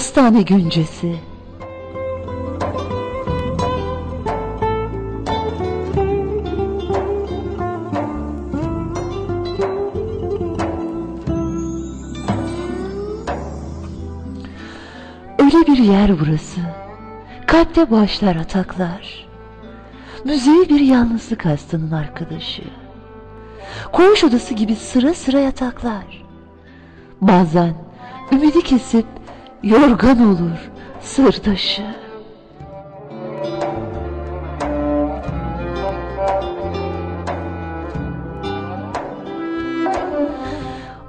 Hastane güncesi Öyle bir yer burası. Kalpte başlar ataklar. Müziği bir yalnızlık hastanın arkadaşı. Koğuş odası gibi sıra sıra yataklar. Bazen ümidi kesip yorgan olur sırdaşı.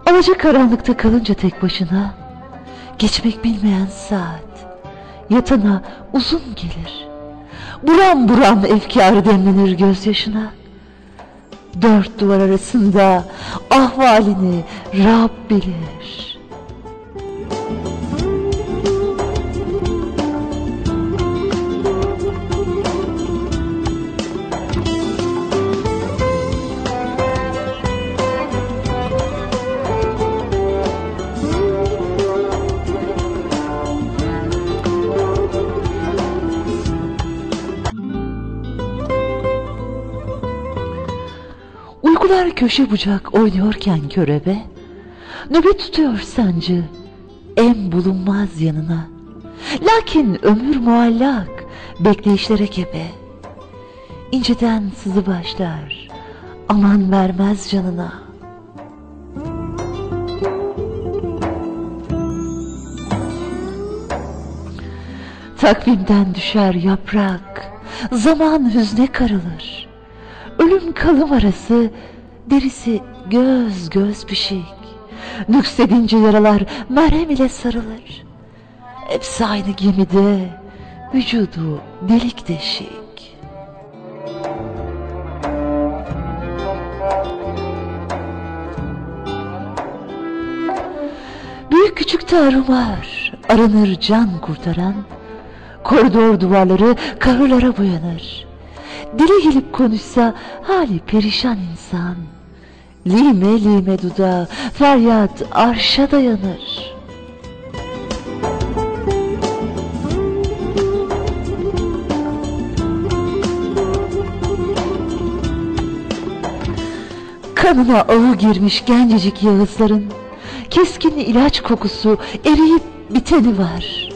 Alaca karanlıkta kalınca tek başına Geçmek bilmeyen saat Yatana uzun gelir. Buram buram efkarı demlenir gözyaşına. Dört duvar arasında ahvalini Rab bilir Uykular köşe bucak oynuyorken körebe Nöbet tutuyor sancı en bulunmaz yanına. Lakin ömür muallak bekleyişlere gebe İnceden sızı başlar aman vermez canına. Takvimden düşer yaprak Zaman hüzne karılır Ölüm kalım arası derisi göz göz pişik. Nüksedince yaralar merhem ile sarılır. Hepsi aynı gemide vücudu delik deşik. Büyük küçük tarumar aranır can kurtaran. Koridor duvarları kahırlara boyanır. Dili gelip konuşsa hali perişan insan. Lime lime dudağı feryat arşa dayanır. Kanına ağı girmiş gencecik Yağızların Keskin ilaç kokusu eriyip biteni var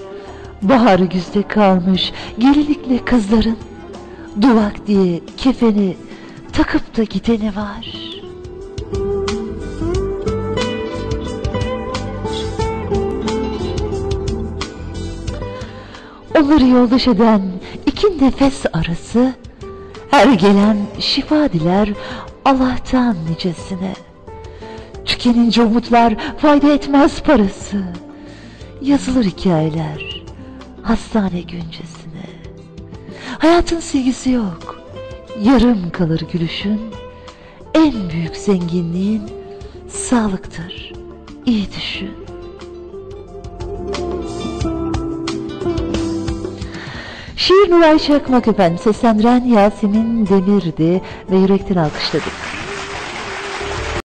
Baharı güzde kalmış gelinlikle kızların Duvak diye kefeni takıp da gideni var. Onları yoldaş eden iki nefes arası her gelen şifa diler Allah'tan nicesine. Tükenince umutlar fayda etmez parası. Yazılır hikayeler hastane güncesi. Hayatın silgisi yok. Yarım kalır gülüşün. En büyük zenginliğin sağlıktır. İyi düşün. Şiir Nuray Çakmak efendim seslendiren Yasemin Demir'di ve yürekten alkışladık.